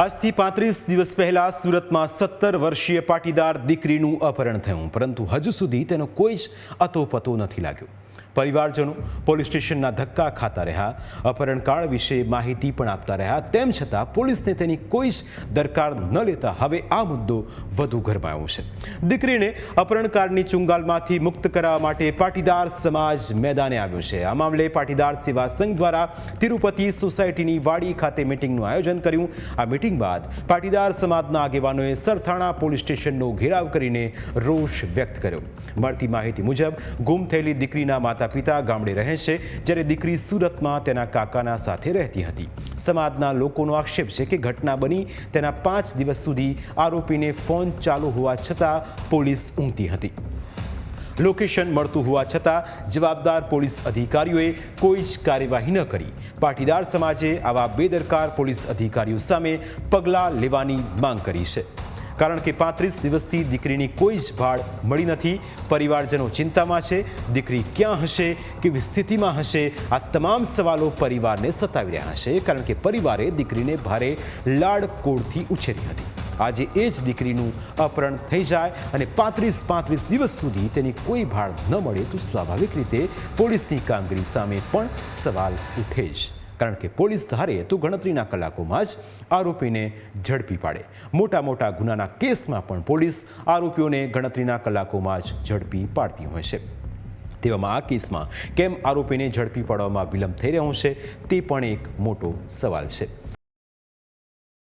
આજથી પાંત્રીસ દિવસ પહેલા સુરતમાં સત્તર વર્ષીય પાટીદાર દીકરીનું અપહરણ થયું, પરંતુ હજુ સુધી તેનો કોઈ જ અતોપતો નથી લાગ્યો. પરિવારજનો પોલીસ સ્ટેશનના ધક્કા ખાતા રહ્યા અપહરણકાળ વિશે માહિતી પણ આપતા રહ્યા, તેમ છતાં પોલીસને તેની કોઈ જ દરકાર ન લેતા હવે આ મુદ્દો વધુ ગરમાયો છે. દીકરીને અપહરણકારની ચુંગાલમાંથી મુક્ત કરાવવા માટે પાટીદાર સમાજ મેદાને આવ્યો છે. આ મામલે પાટીદાર સેવા સંઘ દ્વારા તિરુપતિ સોસાયટીની વાડી ખાતે મિટિંગનું આયોજન કર્યું. આ મિટિંગ બાદ પાટીદાર સમાજના આગેવાનોએ સરથાણા પોલીસ સ્ટેશનનો ઘેરાવ કરીને રોષ વ્યક્ત કર્યો. મળતી માહિતી મુજબ, ગુમ થયેલી દીકરીના માતા પિતા ગામડે રહે છે, જ્યારે દીકરી સુરતમાં તેના કાકાના સાથે રહેતી હતી. સમાજના લોકોનો આક્ષેપ છે કે ઘટના બની તેના પાંચ દિવસ સુધી આરોપીને ફોન ચાલુ હોવા છતાં પોલીસ ઊંઘતી હતી. લોકેશન મળતું હોવા છતાં જવાબદાર પોલીસ અધિકારીઓએ કોઈ જ કાર્યવાહી ન કરી. પાટીદાર સમાજે આવા બેદરકાર પોલીસ અધિકારીઓ સામે પગલાં લેવાની માંગ કરી છે. કારણ કે પાંત્રીસ દિવસથી દીકરીની કોઈ જ ભાળ મળી નથી. પરિવારજનો ચિંતામાં છે. દીકરી ક્યાં હશે? કેવી સ્થિતિમાં હશે? આ તમામ સવાલો પરિવારને સતાવી રહ્યા છે. કારણ કે પરિવારે દીકરીને ભારે લાડ કોડથી ઉછેરી હતી. આજે એ જ દીકરીનું અપહરણ થઈ જાય અને પાંત્રીસ પાંત્રીસ દિવસ સુધી તેની કોઈ ભાળ ન મળે તો સ્વાભાવિક રીતે પોલીસની કામગીરી સામે પણ સવાલ ઉઠે જ. કારણ કે પોલીસ ધારે તો ગણતરીના કલાકોમાં જ આરોપીને ઝડપી પાડે. મોટા મોટા ગુનાના કેસમાં પણ પોલીસ આરોપીઓને ગણતરીના કલાકોમાં જ ઝડપી પાડતી હોય છે. તેવામાં આ કેસમાં કેમ આરોપીને ઝડપી પાડવામાં વિલંબ થઈ રહ્યો છે તે પણ એક મોટો સવાલ છે.